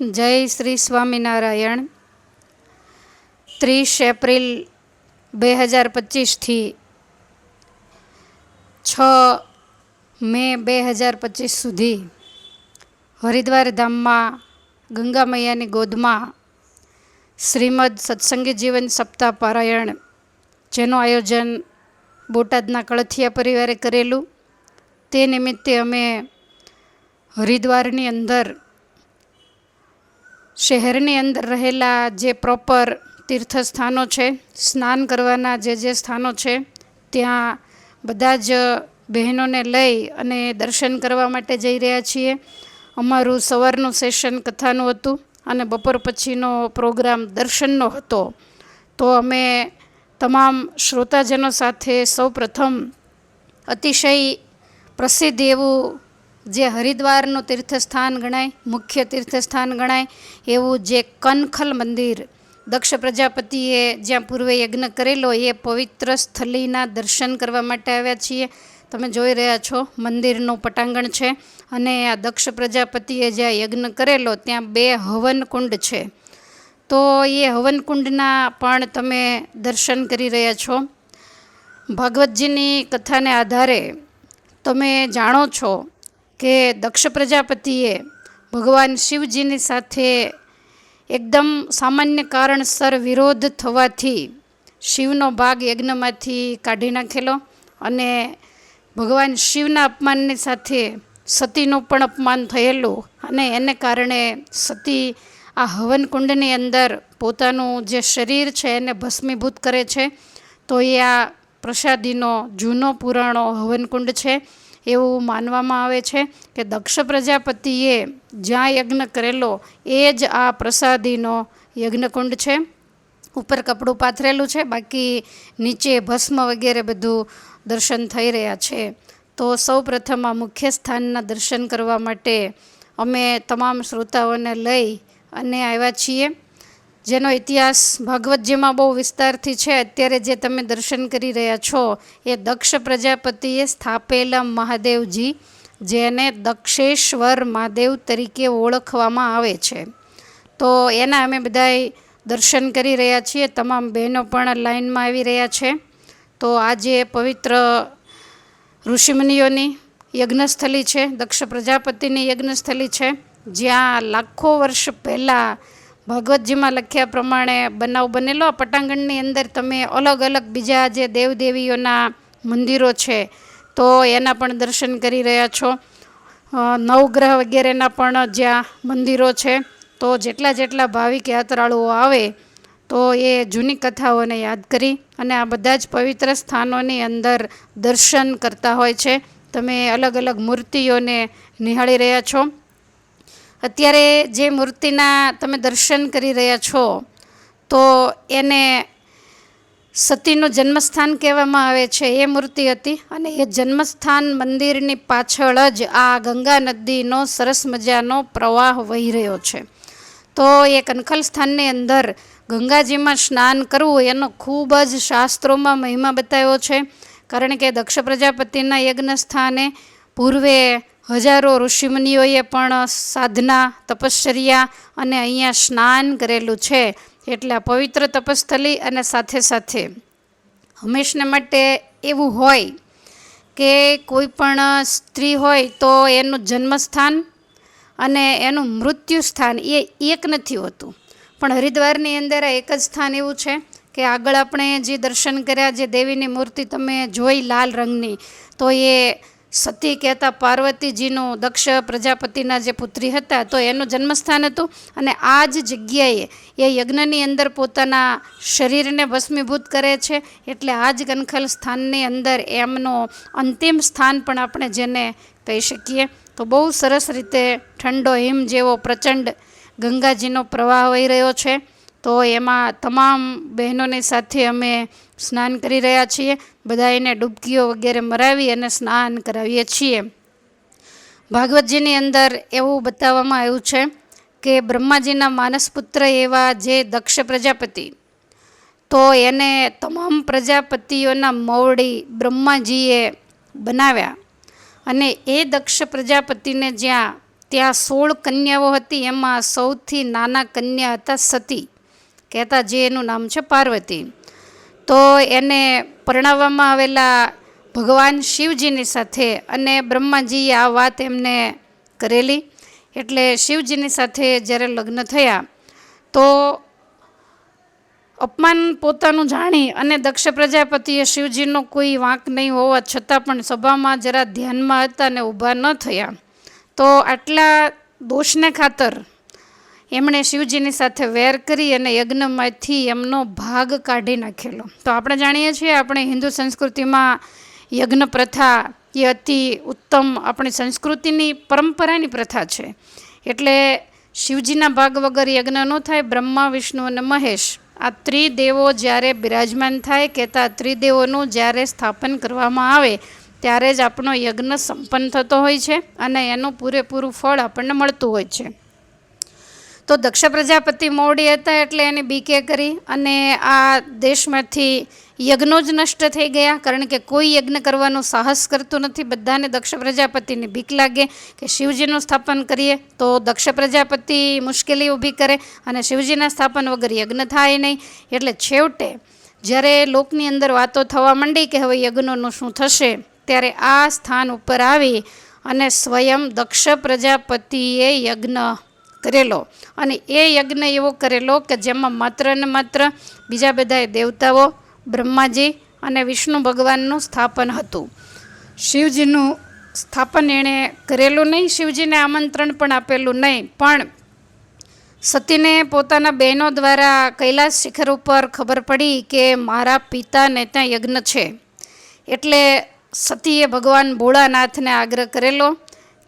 જય શ્રી સ્વામિનારાયણ. ત્રીસ એપ્રિલ બે હજાર પચીસથી છ મે બે હજાર પચીસ સુધી હરિદ્વાર ધામમાં ગંગા મૈયાની ગોદમાં શ્રીમદ સત્સંગી જીવન સપ્તાહ પારાયણ, જેનું આયોજન બોટાદના કળથિયા પરિવારે કરેલું. તે નિમિત્તે અમે હરિદ્વારની અંદર શહેરની અંદર રહેલા જે પ્રોપર તીર્થસ્થાનો છે, સ્નાન કરવાના જે જે સ્થાનો છે, ત્યાં બધા જ બહેનોને લઈ અને દર્શન કરવા માટે જઈ રહ્યા છીએ. અમારું સવારનું સેશન કથાનું હતું અને બપોર પછીનો પ્રોગ્રામ દર્શનનો હતો. તો અમે તમામ શ્રોતાજનો સાથે સૌ પ્રથમ અતિશય પ્રસિદ્ધ એવું જે હરિદ્વારનું તીર્થસ્થાન ગણાય, મુખ્ય તીર્થસ્થાન ગણાય, એવું જે કનખલ મંદિર દક્ષ પ્રજાપતિએ જ્યાં પૂર્વે યજ્ઞ કરેલો, એ પવિત્ર સ્થલીના દર્શન કરવા માટે આવ્યા છીએ. તમે જોઈ રહ્યા છો, મંદિરનું પટાંગણ છે અને આ દક્ષ પ્રજાપતિએ જ્યાં યજ્ઞ કરેલો, ત્યાં બે હવનકુંડ છે. તો એ હવનકુંડના પણ તમે દર્શન કરી રહ્યા છો. ભાગવતજીની કથાને આધારે તમે જાણો છો કે દક્ષ પ્રજાપતિએ ભગવાન શિવજીની સાથે એકદમ સામાન્ય કારણસર વિરોધ થવાથી શિવનો ભાગ યજ્ઞમાંથી કાઢી નાખેલો અને ભગવાન શિવના અપમાનની સાથે સતીનું પણ અપમાન થયેલું અને એને કારણે સતી આ હવનકુંડની અંદર પોતાનું જે શરીર છે એને ભસ્મીભૂત કરે છે, તો એ આ પ્રસાદીનો જૂનો પુરાણો હવનકુંડ છે. એવું માનવામાં આવે છે કે દક્ષ પ્રજાપતિએ જ્યાં યજ્ઞ કરેલો, એ જ આ પ્રસાદીનો યજ્ઞકુંડ છે. ઉપર કપડું પાથરેલું છે, બાકી નીચે ભસ્મ વગેરે બધું દર્શન થઈ રહ્યા છે. તો સૌ પ્રથમ આ મુખ્ય સ્થાનના દર્શન કરવા માટે અમે તમામ શ્રોતાઓને લઈ અને આવ્યા છીએ. જેનો ઇતિહાસ ભાગવતજીમાં બહુ વિસ્તારથી છે, અત્યારે જે તમે દર્શન કરી રહ્યા છો, એ દક્ષ પ્રજાપતિએ સ્થાપેલા મહાદેવજી, જેને દક્ષેશ્વર મહાદેવ તરીકે ઓળખવામાં આવે છે. તો એના અમે બધાય દર્શન કરી રહ્યા છીએ, તમામ બહેનો પણ લાઈનમાં આવી રહ્યા છે. તો આજે પવિત્ર ઋષિમુનિઓની યજ્ઞસ્થલી છે, દક્ષ પ્રજાપતિની યજ્ઞસ્થલી છે. જ્યાં લાખો વર્ષ પહેલાં ભાગવતજીમાં લખ્યા પ્રમાણે બનાવ બનેલો. પટાંગણની અંદર તમે અલગ અલગ બીજા જે દેવદેવીઓના મંદિરો છે, તો એના પણ દર્શન કરી રહ્યા છો. નવગ્રહ વગેરેના પણ જ્યાં મંદિરો છે, તો જેટલા જેટલા ભાવિક યાત્રાળુઓ આવે, તો એ જૂની કથાઓને યાદ કરી અને આ બધા જ પવિત્ર સ્થાનોની અંદર દર્શન કરતા હોય છે. તમે અલગ અલગ મૂર્તિઓને નિહાળી રહ્યા છો. અત્યારે જે મૂર્તિના તમે દર્શન કરી રહ્યા છો, તો એને સતીનું જન્મસ્થાન કહેવામાં આવે છે. એ મૂર્તિ હતી અને એ જન્મસ્થાન મંદિરની પાછળ જ આ ગંગા નદીનો સરસ મજાનો પ્રવાહ વહી રહ્યો છે. તો એ કનખલ સ્થાનની અંદર ગંગાજીમાં સ્નાન કરવું એનો ખૂબ જ શાસ્ત્રોમાં મહિમા બતાવ્યો છે. કારણ કે દક્ષ પ્રજાપતિના યજ્ઞ સ્થાને પૂર્વે હજારો ઋષિમુનિઓએ પણ સાધના, તપશ્ચર્યા અને અહીંયા સ્નાન કરેલું છે એટલે આ પવિત્ર તપસ્થલી અને સાથે સાથે હંમેશને માટે એવું હોય કે કોઈ પણ સ્ત્રી હોય તો એનું જન્મસ્થાન અને એનું મૃત્યુ સ્થાન એ એક નથી હોતું. પણ હરિદ્વારની અંદર એક જ સ્થાન એવું છે કે આગળ આપણે જે દર્શન કર્યા, જે દેવીની મૂર્તિ તમે જોઈ લાલ રંગની, તો એ સતી કહેતા પાર્વતીજીનું દક્ષ પ્રજાપતિના જે પુત્રી હતા, તો એનું જન્મસ્થાન હતું અને આ જ જગ્યાએ એ યજ્ઞની અંદર પોતાના શરીરને ભસ્મીભૂત કરે છે. એટલે આ જ કનખલ સ્થાનની અંદર એમનું અંતિમ સ્થાન પણ આપણે જેને કહી શકીએ. તો બહુ સરસ રીતે ઠંડો હિમ જેવો પ્રચંડ ગંગાજીનો પ્રવાહ વહી રહ્યો છે. તો એમાં તમામ બહેનોની સાથે અમે સ્નાન કરી રહ્યા છીએ. બધા એને ડૂબકીઓ વગેરે મરાવી અને સ્નાન કરાવીએ છીએ. ભાગવતજીની અંદર એવું બતાવવામાં આવ્યું છે કે બ્રહ્માજીના માનસપુત્ર એવા જે દક્ષ પ્રજાપતિ, તો એને તમામ પ્રજાપતિઓના મવડી બ્રહ્માજીએ બનાવ્યા અને એ દક્ષ પ્રજાપતિને જ્યાં ત્યાં સોળ કન્યાઓ હતી, એમાં સૌથી નાના કન્યા હતા સતી. કહેતા જે એનું નામ છે પાર્વતી. તો એને પરણાવવામાં આવેલા ભગવાન શિવજીની સાથે અને બ્રહ્માજીએ આ વાત એમને કરેલી. એટલે શિવજીની સાથે જ્યારે લગ્ન થયા, તો અપમાન પોતાનું જાણી અને દક્ષ પ્રજાપતિએ શિવજીનો કોઈ વાંક નહીં હોવા છતાં પણ સભામાં જરા ધ્યાનમાં હતા અને ઊભા ન થયા. તો આટલા દોષને ખાતર એમણે શિવજીની સાથે વેર કરી અને યજ્ઞમાંથી એમનો ભાગ કાઢી નાખેલો. તો આપણે જાણીએ છીએ આપણે હિન્દુ સંસ્કૃતિમાં યજ્ઞ પ્રથા એ અતિ ઉત્તમ આપણી સંસ્કૃતિની પરંપરાની પ્રથા છે. એટલે શિવજીના ભાગ વગર યજ્ઞ ન થાય, બ્રહ્મા, વિષ્ણુ અને મહેશ આ ત્રિદેવો જ્યારે બિરાજમાન થાય કહેતા ત્રિદેવોનું જ્યારે સ્થાપન કરવામાં આવે ત્યારે જ આપણો યજ્ઞ સંપન્ન થતો હોય છે અને એનું પૂરેપૂરું ફળ આપણને મળતું હોય છે. તો દક્ષ પ્રજાપતિ મોડી હતા એટલે એને બીકે કરી અને આ દેશમાંથી યજ્ઞો જ નષ્ટ થઈ ગયા. કારણ કે કોઈ યજ્ઞ કરવાનું સાહસ કરતું નથી. બધાને દક્ષ પ્રજાપતિની બીક લાગે કે શિવજીનું સ્થાપન કરીએ તો દક્ષ પ્રજાપતિ મુશ્કેલી ઊભી કરે અને શિવજીના સ્થાપન વગર યજ્ઞ થાય નહીં. એટલે છેવટે જ્યારે લોકની અંદર વાતો થવા માંડી કે હવે યજ્ઞોનું શું થશે, ત્યારે આ સ્થાન ઉપર આવી અને સ્વયં દક્ષ પ્રજાપતિએ યજ્ઞ કરેલો. અને એ યજ્ઞ એવો કરેલો કે જેમાં માત્ર ને માત્ર બીજા બધાએ દેવતાઓ, બ્રહ્માજી અને વિષ્ણુ ભગવાનનું સ્થાપન હતું. શિવજીનું સ્થાપન એણે કરેલું નહીં, શિવજીને આમંત્રણ પણ આપેલું નહીં, પણ સતીને પોતાના બહેનો દ્વારા કૈલાસ શિખર ઉપર ખબર પડી કે મારા પિતાને ત્યાં યજ્ઞ છે. એટલે સતીએ ભગવાન ભોળાનાથને આગ્રહ કરેલો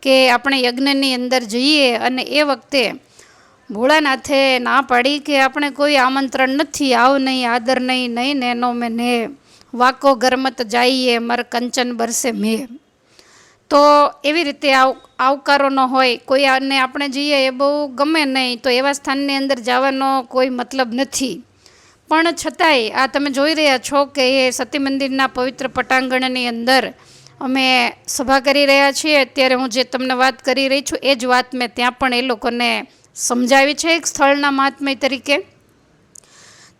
કે આપણે યજ્ઞની અંદર જઈએ અને એ વખતે ભોળાનાથે ના પાડી કે આપણે કોઈ આમંત્રણ નથી, આવ નહીં, આદર નહીં નહીં, નેનો મેં ને વાકો ગરમત જાઈએ, મર કંચન બરસે મેં તો એવી રીતે આવ, આવકારો ન હોય, કોઈ આને આપણે જઈએ એ બહુ ગમે નહીં, તો એવા સ્થાનની અંદર જવાનો કોઈ મતલબ નથી. પણ છતાંય આ તમે જોઈ રહ્યા છો કે એ સતી મંદિરના પવિત્ર પટાંગણની અંદર અમે સભા કરી રહ્યા છીએ. અત્યારે હું જે તમને વાત કરી રહી છું, એ જ વાત મેં ત્યાં પણ એ લોકોને સમજાવી છે, એક સ્થળના મહાત્મય તરીકે.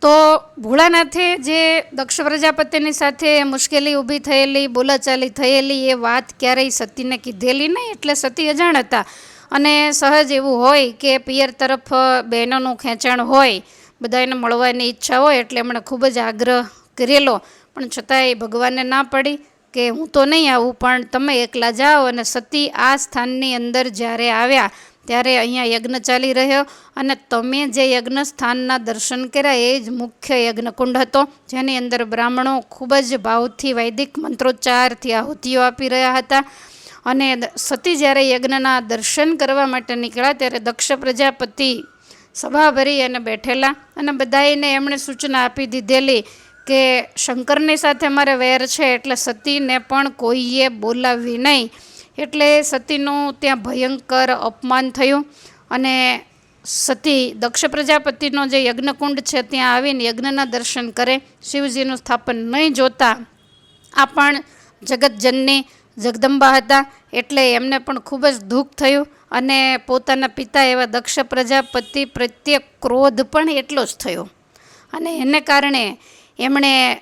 તો ભોળાનાથે જે દક્ષ પ્રજાપતિની સાથે મુશ્કેલી ઊભી થયેલી, બોલાચાલી થયેલી, એ વાત ક્યારેય સતીને કીધેલી નહીં, એટલે સતી અજાણ હતા. અને સહજ એવું હોય કે પિયર તરફ બહેનોનું ખેંચાણ હોય બધા એને મળવાની ઈચ્છા હોય, એટલે એમણે ખૂબ જ આગ્રહ કરેલો. પણ છતાંય ભગવાનને ના પડી. કે હું તો નહીં આવું, પણ તમે એકલા જાઓ અને સતી આ સ્થાનની અંદર જ્યારે આવ્યા, ત્યારે અહીંયા યજ્ઞ ચાલી રહ્યો અને તમે જે યજ્ઞ સ્થાનના દર્શન કર્યા એ જ મુખ્ય યજ્ઞકુંડ હતો, જેની અંદર બ્રાહ્મણો ખૂબ જ ભાવથી વૈદિક મંત્રોચ્ચારથી આહુતિઓ આપી રહ્યા હતા. અને સતી જ્યારે યજ્ઞના દર્શન કરવા માટે નીકળ્યા, ત્યારે દક્ષ પ્રજાપતિ સભા ભરી અને બેઠેલા અને બધાને એમણે સૂચના આપી દીધેલી કે શંકરની સાથે મારે વેર છે એટલે સતીને પણ કોઈએ બોલાવી નહીં. એટલે સતીનું ત્યાં ભયંકર અપમાન થયું અને સતી દક્ષ પ્રજાપતિનો જે યજ્ઞકુંડ છે ત્યાં આવીને યજ્ઞના દર્શન કરે. શિવજીનું સ્થાપન નહીં જોતા. આ પણ જગતજનની જગદંબા હતા એટલે એમને પણ ખૂબ જ દુઃખ થયું અને પોતાના પિતા એવા દક્ષ પ્રજાપતિ પ્રત્યે ક્રોધ પણ એટલો જ થયો. અને એને કારણે એમણે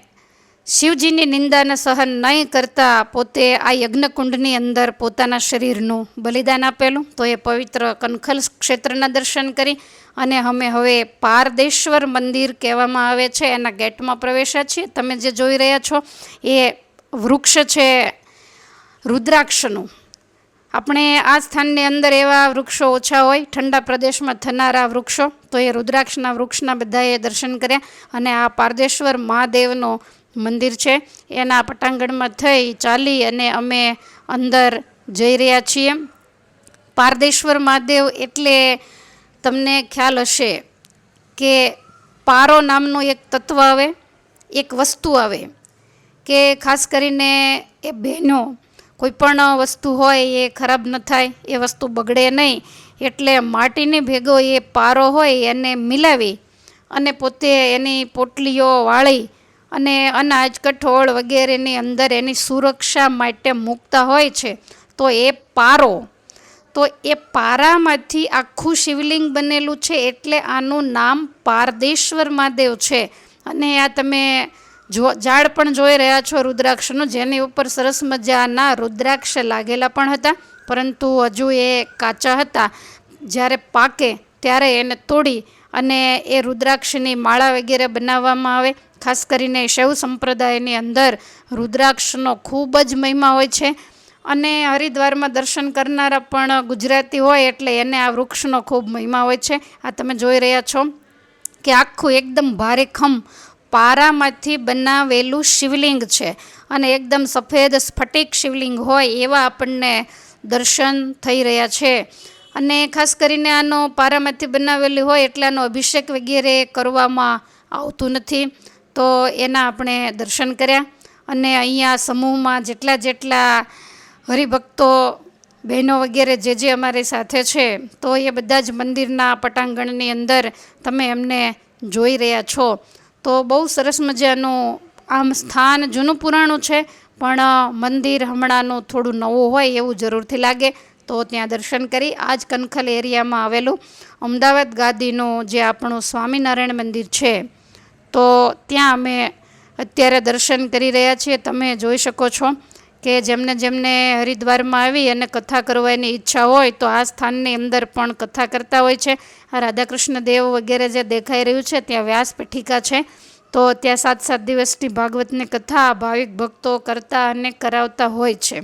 શિવજીની નિંદાને સહન નહીં કરતા પોતે આ યજ્ઞકુંડની અંદર પોતાના શરીરનું બલિદાન આપેલું. તો એ પવિત્ર કનખલ ક્ષેત્રના દર્શન કરી અને અમે હવે પારદેશ્વર મંદિર કહેવામાં આવે છે, એના ગેટમાં પ્રવેશ્યા છીએ. તમે જે જોઈ રહ્યા છો, એ વૃક્ષ છે રુદ્રાક્ષનું. આપણે આ સ્થાનની અંદર એવા વૃક્ષો ઓછા હોય, ઠંડા પ્રદેશમાં થનારા વૃક્ષો. તો એ રુદ્રાક્ષના વૃક્ષના બધાએ દર્શન કર્યા અને આ પારદેશ્વર મહાદેવનો મંદિર છે. એના પટાંગણમાં થઈ ચાલી અને અમે અંદર જઈ રહ્યા છીએ. પારદેશ્વર મહાદેવ એટલે તમને ખ્યાલ હશે કે પારો નામનું એક તત્વ આવે, એક વસ્તુ આવે કે ખાસ કરીને એ બહેનો, કોઈ પણ વસ્તુ હોય એ ખરાબ ન થાય, એ વસ્તુ બગડે નહીં. એટલે માટીની ભેગો એ પારો હોય એને મિલાવી અને પોતે એની પોટલીઓ વાળી અને અનાજ, કઠોળ વગેરેની અંદર એની સુરક્ષા માટે મૂકતા હોય છે. તો એ પારો, તો એ પારામાંથી આખું શિવલિંગ બનેલું છે એટલે આનું નામ પારદેશ્વર મહાદેવ છે. અને આ તમે જો, ઝાડ પણ જોઈ રહ્યા છો રુદ્રાક્ષનું, જેની ઉપર સરસ મજાના રુદ્રાક્ષ લાગેલા પણ હતા. પરંતુ હજુ એ કાચા હતા. જ્યારે પાકે ત્યારે એને તોડી અને એ રુદ્રાક્ષની માળા વગેરે બનાવવામાં આવે. ખાસ કરીને શૈવ સંપ્રદાયની અંદર રુદ્રાક્ષનો ખૂબ જ મહિમા હોય છે અને હરિદ્વારમાં દર્શન કરનારા પણ ગુજરાતી હોય એટલે એને આ વૃક્ષનો ખૂબ મહિમા હોય છે. આ તમે જોઈ રહ્યા છો કે આખું એકદમ ભારેખમ પારામાંથી બનાવેલું શિવલિંગ છે અને એકદમ સફેદ સ્ફટિક શિવલિંગ હોય એવા આપણને દર્શન થઈ રહ્યા છે. અને ખાસ કરીને આનો પારામાંથી બનાવેલી હોય એટલે આનો અભિષેક વગેરે કરવામાં આવતું નથી. તો એના આપણે દર્શન કર્યા. અને અહીંયા સમૂહમાં જેટલા જેટલા હરિભક્તો, બહેનો વગેરે જે જે અમારી સાથે છે, તો એ બધા જ મંદિરના પટાંગણની અંદર તમે એમને જોઈ રહ્યા છો. તો બહુ સરસ મજાનું આમ સ્થાન જૂનું પુરાણું છે. પણ મંદિર હમણાંનું થોડું નવું હોય એવું જરૂરથી લાગે, તો ત્યાં દર્શન કરી આ જ કનખલ એરિયામાં આવેલું અમદાવાદ ગાદીનું જે આપણું સ્વામિનારાયણ મંદિર છે, તો ત્યાં અમે અત્યારે દર્શન કરી રહ્યા છીએ. તમે જોઈ શકો છો કે જેમને જેમને હરિદ્વારમાં આવી અને કથા કરવાની ઈચ્છા હોય, તો આ સ્થાનની અંદર પણ કથા કરતા હોય છે. આ રાધાકૃષ્ણ દેવ વગેરે જે દેખાઈ રહ્યું છે, ત્યાં વ્યાસ પીઠિકા છે. તો ત્યાં સાત સાત દિવસની ભાગવતની કથા ભાવિક ભક્તો કરતા અને કરાવતા હોય છે.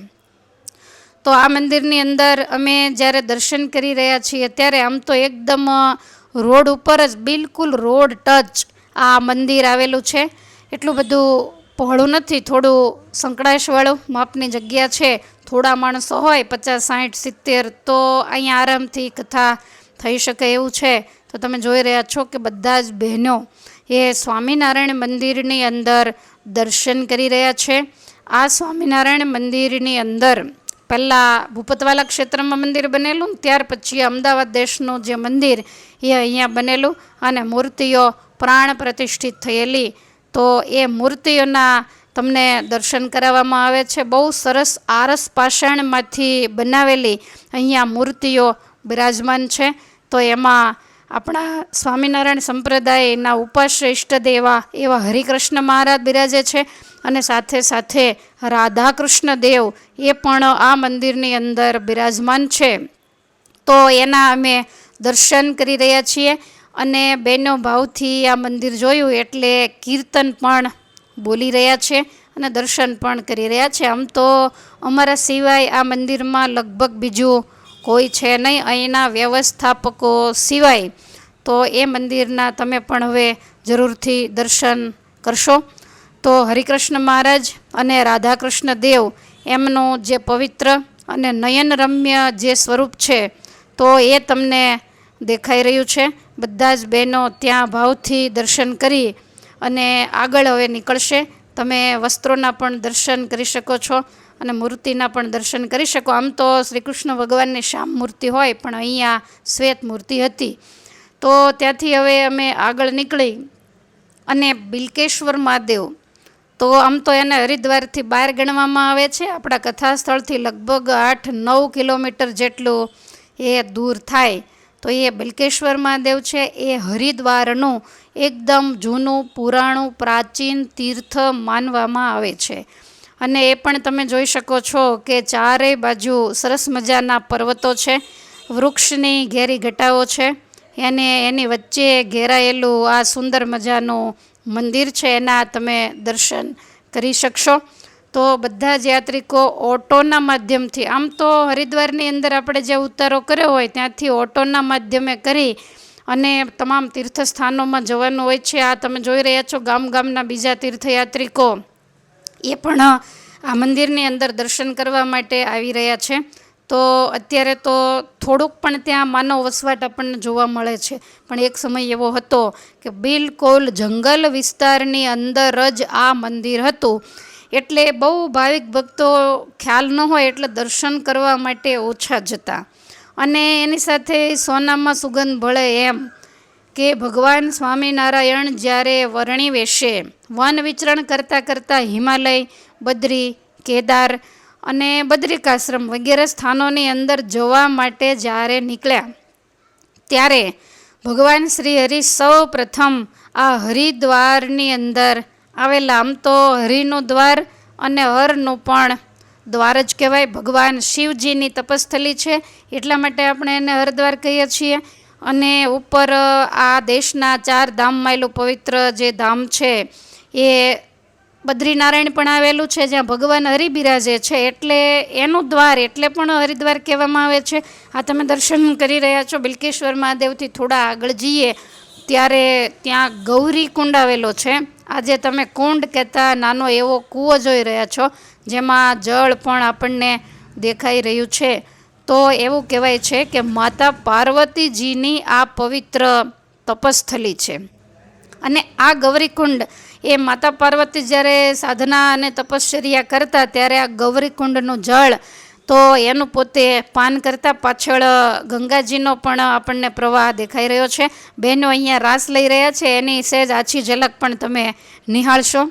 તો આ મંદિરની અંદર અમે જ્યારે દર્શન કરી રહ્યા છીએ, ત્યારે આમ તો એકદમ રોડ ઉપર જ બિલકુલ રોડ ટચ આ મંદિર આવેલું છે. એટલું બધું પહોળું નથી, થોડું સંકળાશવાળું માપની જગ્યા છે. થોડા માણસો હોય, પચાસ સાઠ સિત્તેર, તો અહીંયા આરામથી કથા થઈ શકે એવું છે. તો તમે જોઈ રહ્યા છો કે બધા જ બહેનો એ સ્વામિનારાયણ મંદિરની અંદર દર્શન કરી રહ્યા છે. આ સ્વામિનારાયણ મંદિરની અંદર પહેલાં ભૂપતવાલા ક્ષેત્રમાં મંદિર બનેલું, ત્યાર પછી અમદાવાદ દેશનું જે મંદિર એ અહીંયા બનેલું અને મૂર્તિઓ પ્રાણ પ્રતિષ્ઠિત થયેલી. તો એ મૂર્તિઓના તમને દર્શન કરાવવામાં આવે છે. બહુ સરસ આરસ પાષાણમાંથી બનાવેલી અહીંયા મૂર્તિઓ બિરાજમાન છે. તો એમાં આપણા સ્વામિનારાયણ સંપ્રદાયના ઉપાશ્રેષ્ઠ દેવા એવા હરિકૃષ્ણ મહારાજ બિરાજે છે અને સાથે સાથે રાધાકૃષ્ણ દેવ એ પણ આ મંદિરની અંદર બિરાજમાન છે. તો એના અમે દર્શન કરી રહ્યા છીએ અને બેનો ભાવથી આ મંદિર જોયું એટલે કીર્તન પણ બોલી રહ્યા છે અને દર્શન પણ કરી રહ્યા છે. આમ તો અમારા સિવાય આ મંદિરમાં લગભગ બીજું કોઈ છે નહીં અહીંના વ્યવસ્થાપકો સિવાય, તો એ મંદિરના તમે પણ હવે જરૂરથી દર્શન કરશો. તો હરિકૃષ્ણ મહારાજ અને રાધાકૃષ્ણ દેવ એમનું જે પવિત્ર અને નયનરમ્ય જે સ્વરૂપ છે, તો એ તમને દેખાઈ રહ્યું છે. બધા જ બહેનો ત્યાં ભાવથી દર્શન કરી અને આગળ હવે નીકળશે. તમે વસ્ત્રોના પણ દર્શન કરી શકો છો. અને મૂર્તિના પણ દર્શન કરી શકો. આમ તો શ્રી કૃષ્ણ ભગવાનની શ્યામ મૂર્તિ હોય, પણ અહીંયા શ્વેત મૂર્તિ હતી. તો ત્યાંથી હવે અમે આગળ નીકળી અને બિલકેશ્વર મહાદેવ. તો આમ તો એને હરિદ્વારથી બહાર ગણવામાં આવે છે. આપણા કથા સ્થળથી લગભગ આઠ નવ કિલોમીટર જેટલું એ દૂર થાય. તો એ બિલકેશ્વર મહાદેવ છે, એ હરિદ્વારનું એકદમ જૂનું, પુરાણું, પ્રાચીન તીર્થ માનવામાં આવે છે. અને એ પણ તમે જોઈ શકો છો કે ચારેય બાજુ સરસ મજાના પર્વતો છે, વૃક્ષની ઘેરી ઘટાઓ છે એને એની વચ્ચે ઘેરાયેલું આ સુંદર મજાનું મંદિર છે, એના તમે દર્શન કરી શકશો. તો બધા જ યાત્રિકો ઓટોના માધ્યમથી, આમ તો હરિદ્વારની અંદર આપણે જે ઉતારો કર્યો હોય ત્યાંથી ઓટોના માધ્યમે કરી અને તમામ તીર્થસ્થાનોમાં જવાનું હોય છે. આ તમે જોઈ રહ્યા છો ગામ ગામના બીજા તીર્થયાત્રિકો. એ પણ આ મંદિરની અંદર દર્શન કરવા માટે આવી રહ્યા છે. તો અત્યારે તો થોડુંક પણ ત્યાં માનવ વસવાટ આપણને જોવા મળે છે. પણ એક સમય એવો હતો કે બિલકુલ જંગલ વિસ્તારની અંદર જ આ મંદિર હતું. એટલે બહુ ભાવિક ભક્તો ખ્યાલ ન હોય એટલે દર્શન કરવા માટે ઓછા જતા. અને એની સાથે સોનામાં સુગંધ ભળે એમ. કે ભગવાન સ્વામિનારાયણ જ્યારે વરણી વેશે, વન વિચરણ કરતાં કરતાં હિમાલય, બદ્રી, કેદાર અને બદ્રિકાશ્રમ વગેરે સ્થાનોની અંદર જવા માટે જ્યારે નીકળ્યા, ત્યારે ભગવાન શ્રી હરિ સૌ પ્રથમ આ હરિદ્વારની અંદર આવેલા. આમ તો હરિનું દ્વાર અને હરનું પણ દ્વાર જ કહેવાય. ભગવાન શિવજીની તપસ્થલી છે. એટલા માટે આપણે એને હરદ્વાર કહીએ છીએ. અને ઉપર આ દેશના ચાર ધામમાં માયલું પવિત્ર જે ધામ છે, એ બદ્રીનારાયણ પણ આવેલું છે, જ્યાં ભગવાન હરિ બિરાજે છે, એટલે એનું દ્વાર, એટલે પણ હરિદ્વાર કહેવામાં આવે છે. આ તમે દર્શન કરી રહ્યા છો, બિલકેશ્વર મહાદેવથી થોડા આગળ જઈએ, ત્યારે ત્યાં ગૌરી કુંડ આવેલો છે. આજે તમે કુંડ કહેતા નાનો એવો કૂવો જોઈ રહ્યા છો, જેમાં જળ પણ આપણને દેખાઈ રહ્યું છે. તો એવું કહેવાય છે કે માતા પાર્વતીજીની આ પવિત્ર તપસ્થલી છે. અને આ ગૌરીકુંડ એ માતા પાર્વતી જ્યારે સાધના અને તપશ્ચર્યા કરતા ત્યારે આ ગૌરીકુંડનું જળ તો એનું પોતે પાન કરતાં પાછળ ગંગાજીનો પણ આપણને પ્રવાહ દેખાઈ રહ્યો છે. બહેનો અહીંયા રાસ લઈ રહ્યા છે. એની સહેજ આછી ઝલક પણ તમે નિહાળશો.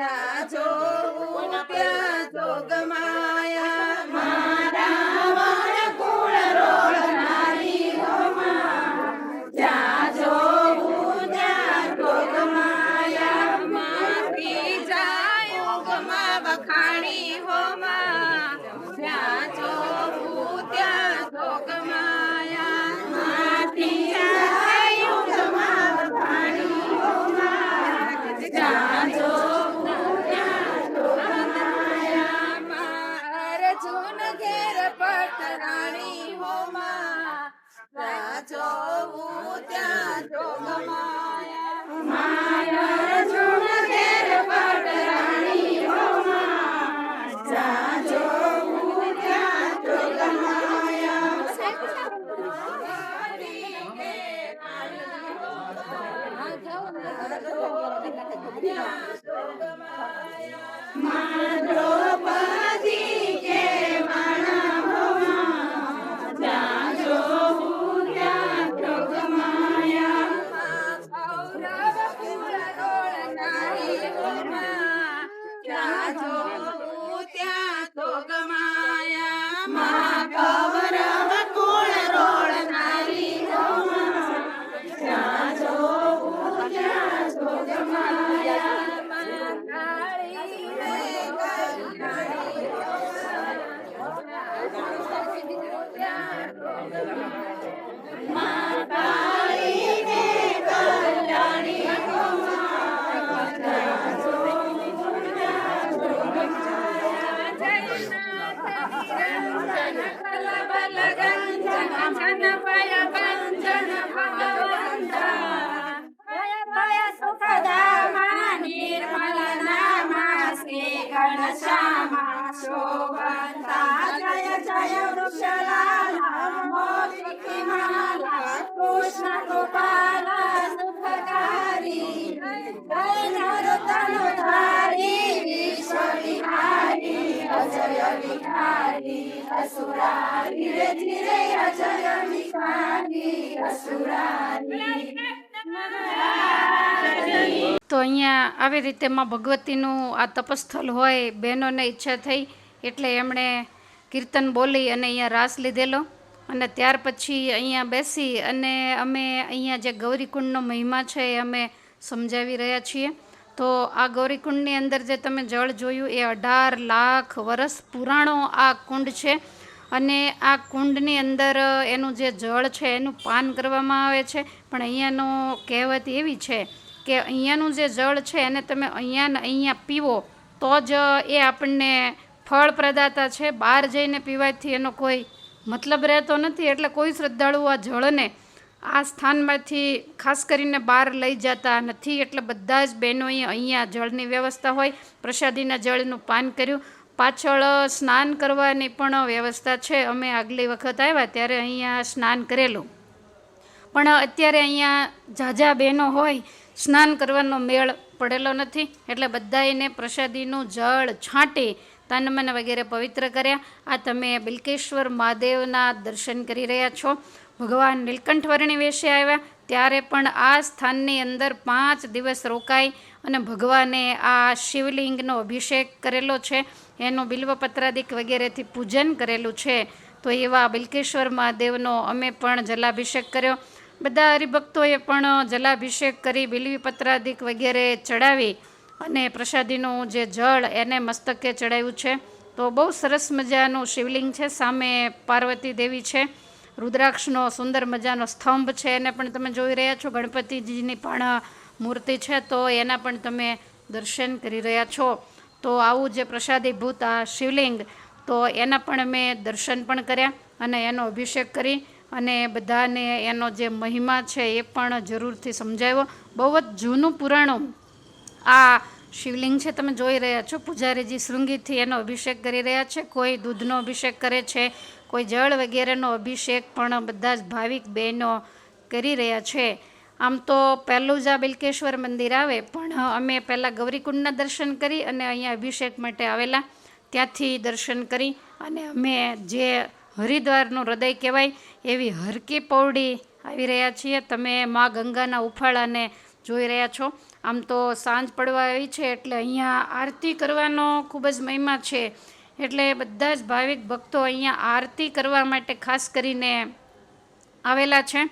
હોમાં તો અહીંયા આવી રીતે માં ભગવતીનું આ તપસ્થળ હોય, બહેનોને ઈચ્છા થઈ, એટલે એમણે કીર્તન બોલી અને અહીંયા રાસ લીધેલો. અને ત્યાર પછી અહીંયા બેસી અને અમે અહીંયા જે ગૌરીકુંડનો મહિમા છે એ અમે સમજાવી રહ્યા છીએ. તો આ ગૌરીકુંડની અંદર જે તમે જળ જોયું એ અઢાર લાખ વર્ષ પુરાણો આ કુંડ છે. અને આ કુંડની અંદર એનું જે જળ છે એનું પાન કરવામાં આવે છે. પણ અહીંયાનો કહેવત એવી છે કે અહીંયાનું જે જળ છે એને તમે અહીંયા અહીંયા પીવો, તો જ એ આપણને ફળ પ્રદાતા છે. બહાર જઈને પીવાથી એનો કોઈ મતલબ રહેતો નથી. એટલે કોઈ શ્રદ્ધાળુ આ જળને આ સ્થાનમાંથી ખાસ કરીને બહાર લઈ જતા નથી. એટલે બધા જ બહેનોએ અહીંયા જળની વ્યવસ્થા હોય. પ્રસાદીના જળનું પાન કર્યું. પાછળ સ્નાન કરવાની પણ વ્યવસ્થા છે. અમે આગલી વખત આવ્યા ત્યારે અહીંયા સ્નાન કરેલું. પણ અત્યારે અહીંયા ઝાઝા બહેનો હોય સ્નાન કરવાનો મેળ પડેલો નથી. એટલે બધાને પ્રસાદીનું જળ છાંટી તનમન વગેરે પવિત્ર કર્યા. આ તમે બિલકેશ્વર મહાદેવના દર્શન કરી રહ્યા છો. ભગવાન નીલકંઠ વર્ણી વેશે આવ્યા. ત્યારે પણ આ સ્થાનની અંદર પાંચ દિવસ રોકાઈ અને ભગવાને આ શિવલિંગનો અભિષેક કરેલો છે. એનું બિલ્વપત્રાદિક વગેરેથી પૂજન કરેલું છે. તો એવા બિલકેશ્વર મહાદેવનો અમે પણ જલાભિષેક કર્યો. બધા હરિભક્તોએ પણ જલાભિષેક કરી બિલવી પત્રાદિક વગેરે ચડાવી અને પ્રસાદીનું જે જળ એને મસ્તકે ચડાવ્યું છે. તો બહુ સરસ મજાનું શિવલિંગ છે. સામે પાર્વતી દેવી છે. રુદ્રાક્ષનો સુંદર મજાનો સ્તંભ છે. એને પણ તમે જોઈ રહ્યા છો. ગણપતિજીની પણ મૂર્તિ છે. તો એના પણ તમે દર્શન કરી રહ્યા છો. તો આવું જે પ્રસાદીભૂત આ શિવલિંગ, તો એના પણ મેં દર્શન પણ કર્યા અને એનો અભિષેક કરી. અને બધાને એનો જે મહિમા છે એ પણ જરૂરથી સમજાવ્યો. બહુ જ જૂનું પુરાણું આ શિવલિંગ છે, તમે જોઈ રહ્યા છો. પૂજારીજી શૃંગીથી એનો અભિષેક કરી રહ્યા છે. કોઈ દૂધનો અભિષેક કરે છે, કોઈ જળ વગેરેનો અભિષેક પણ બધા જ ભાવિક બહેનો કરી રહ્યા છે. આમ તો પહેલું જ આ બિલકેશ્વર મંદિર આવે, પણ અમે પહેલાં ગૌરીકુંડના દર્શન કરી અને અહીંયા અભિષેક માટે આવેલા. ત્યાંથી દર્શન કરી અને અમે જે હરિદ્વારનું હૃદય કહેવાય એવી હરકી પૌડી આવી રહ્યા છીએ. તમે મા ગંગાના ઉફાળાને જોઈ રહ્યા છો. આમ તો સાંજ પડવા આવી છે એટલે અહીંયા આરતી કરવાનો ખૂબ જ મહિમા છે. એટલે બધા જ ભાવિક ભક્તો અહીંયા આરતી કરવા માટે ખાસ કરીને આવેલા છે.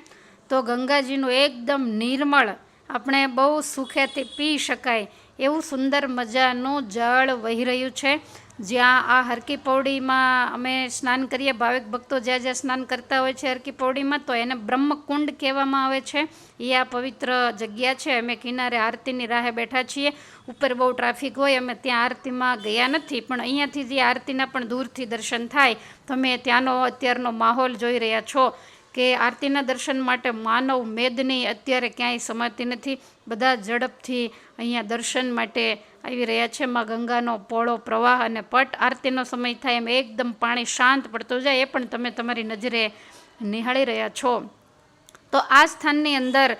તો ગંગાજીનું એકદમ નિર્મળ આપણે બહુ સુખેથી પી શકાય. એવું સુંદર મજાનું જળ વહી રહ્યું છે. જ્યાં આ હરકી પૌડીમાં અમે સ્નાન કરીએ, ભાવિક ભક્તો જ્યાં જ્યાં સ્નાન કરતા હોય છે હરકી પૌડીમાં, તો એને બ્રહ્મકુંડ કહેવામાં આવે છે. એ આ પવિત્ર જગ્યા છે. અમે કિનારે આરતીની રાહે બેઠા છીએ. ઉપર બહુ ટ્રાફિક હોય, અમે ત્યાં આરતીમાં ગયા નથી, પણ અહીંયાથી જે આરતીના પણ દૂરથી દર્શન થાય, તમે ત્યાંનો અત્યારનો માહોલ જોઈ રહ્યા છો કે આરતીના દર્શન માટે માનવ મેદની અત્યારે ક્યાંય સમાતી નથી. બધા ઝડપથી અહીંયા દર્શન માટે આવી રહ્યા છે. માં ગંગાનો પોળો પ્રવાહ અને પટ આરતીનો સમય થાય એમ એકદમ પાણી શાંત પડતું જાય એ પણ તમે તમારી નજરે નિહાળી રહ્યા છો. તો આ સ્થાનની અંદર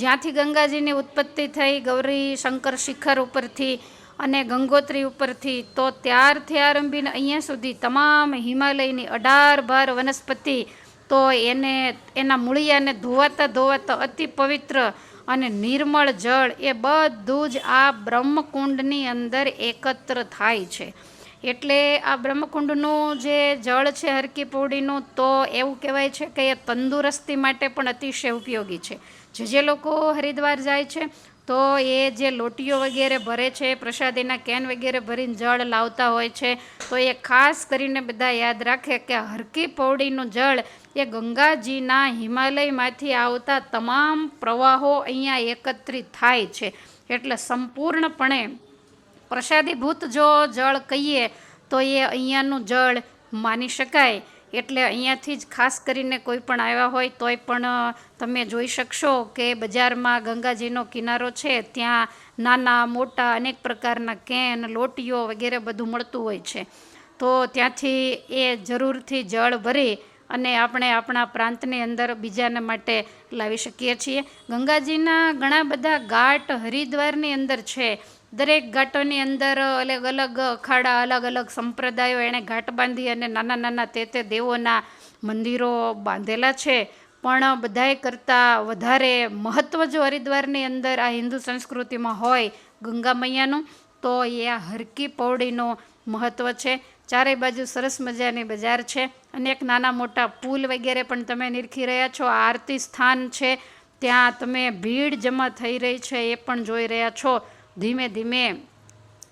જ્યાંથી ગંગાજીની ઉત્પત્તિ થઈ, ગૌરી શંકર શિખર ઉપરથી અને ગંગોત્રી ઉપરથી, તો ત્યારથી આરંભીને અહીંયા સુધી તમામ હિમાલયની અઢાર બાર વનસ્પતિ, તો એને, એના મૂળિયાને ધોવાતા ધોવાતા અતિ પવિત્ર અને નિર્મળ જળ એ બધું જ આ બ્રહ્મકુંડની અંદર એકત્ર થાય છે. એટલે આ બ્રહ્મકુંડનું જે જળ છે હરકી પૌડીનું તો એવું કહેવાય છે કે એ તંદુરસ્તી માટે પણ અતિશય ઉપયોગી છે. જે જે લોકો હરિદ્વાર જાય છે તો એ જે લોટીઓ વગેરે ભરે છે, પ્રસાદીના કેન વગેરે ભરીને જળ લાવતા હોય છે, તો એ ખાસ કરીને બધા યાદ રાખે કે હરકી પૌડીનું જળ એ ગંગાજીના હિમાલયમાંથી આવતા તમામ પ્રવાહો અહીંયા એકત્રિત થાય છે. એટલે સંપૂર્ણપણે પ્રસાદીભૂત જો જળ કહીએ, તો એ અહીંયાનું જળ માની શકાય. એટલે અહીંયાથી જ ખાસ કરીને કોઈ પણ આવ્યા હોય તોય પણ તમે જોઈ શકશો કે બજારમાં ગંગાજીનો કિનારો છે, ત્યાં નાના, મોટા અનેક પ્રકારના કેન, લોટીઓ વગેરે બધું મળતું હોય છે. તો ત્યાંથી એ જરૂરથી જળ ભરી અને આપણે આપણા પ્રાંતની અંદર બીજાને માટે લાવી શકીએ છીએ. ગંગાજીના ઘણા બધા ઘાટ હરિદ્વારની અંદર છે. દરેક ઘાટોની અંદર અલગ અલગ અખાડા, અલગ અલગ સંપ્રદાયો એણે ઘાટ બાંધી અને નાના નાના તે તે દેવોના મંદિરો બાંધેલા છે. પણ બધાએ કરતાં વધારે મહત્ત્વ જો હરિદ્વારની અંદર આ હિન્દુ સંસ્કૃતિમાં હોય ગંગા મૈયાનું તો એ આ હરકી પૌડીનું મહત્ત્વ છે. ચારે બાજુ સરસ મજાની બજાર છે અનેક નાના મોટા પુલ વગેરે પણ તમે નિરખી રહ્યા છો. આરતી સ્થાન છે. ત્યાં તમે ભીડ જમા થઈ રહી છે એ પણ જોઈ રહ્યા છો. ધીમે ધીમે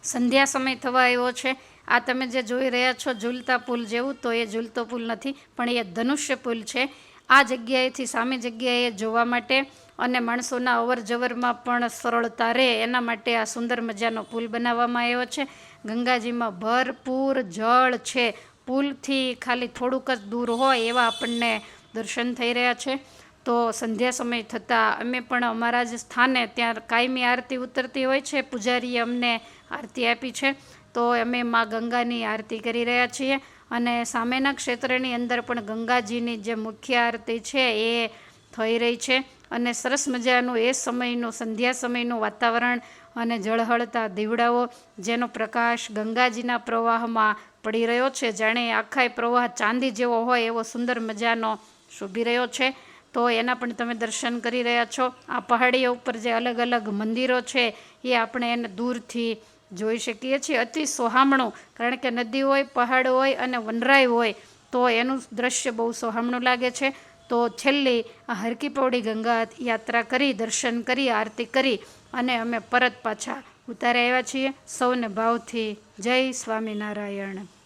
સંધ્યા સમય થવા આવ્યો છે. આ તમે જે જોઈ રહ્યા છો, ઝૂલતા પુલ જેવું, તો એ ઝૂલતો પુલ નથી, પણ એ ધનુષ્ય પુલ છે. આ જગ્યાએથી સામે જગ્યાએ જોવા માટે અને માણસોના અવર જવરમાં પણ સરળતા રહે, એના માટે આ સુંદર મજાનો પુલ બનાવવામાં આવ્યો છે. ગંગાજીમાં ભરપૂર જળ છે. પુલથી ખાલી થોડુંક જ દૂર હોય એવા આપણને દર્શન થઈ રહ્યા છે. તો સંધ્યા સમય થતાં અમે પણ અમારા જ સ્થાને ત્યાં કાયમી આરતી ઉતરતી હોય છે. પૂજારીએ અમને આરતી આપી છે. તો અમે મા ગંગાની આરતી કરી રહ્યા છીએ અને સામેના ક્ષેત્રની અંદર પણ ગંગાજીની જે મુખ્ય આરતી છે એ થઈ રહી છે અને સરસ મજાનું એ સમયનું સંધ્યા સમયનું વાતાવરણ અને ઝળહળતા દીવડાઓ જેનો પ્રકાશ ગંગાજીના પ્રવાહમાં પડી રહ્યો છે. જાણે આખા પ્રવાહ ચાંદી જેવો હોય એવો સુંદર મજાનો શોભી રહ્યો છે. તો એના પણ તમે દર્શન કરી રહ્યા છો. આ પહાડીઓ ઉપર જે અલગ અલગ મંદિરો છે, એ આપણે એને દૂરથી જોઈ શકીએ છીએ. અતિ સોહામણું, કારણ કે નદી હોય, પહાડ હોય અને વનરાય હોય, તો એનું દ્રશ્ય બહુ સોહામણું લાગે છે. તો છેલ્લી આ હરકી પૌડી ગંગા યાત્રા કરી, દર્શન કરી, આરતી કરી અને અમે પરત પાછા ઉતારી આવ્યા છીએ. સૌને ભાવથી જય સ્વામિનારાયણ.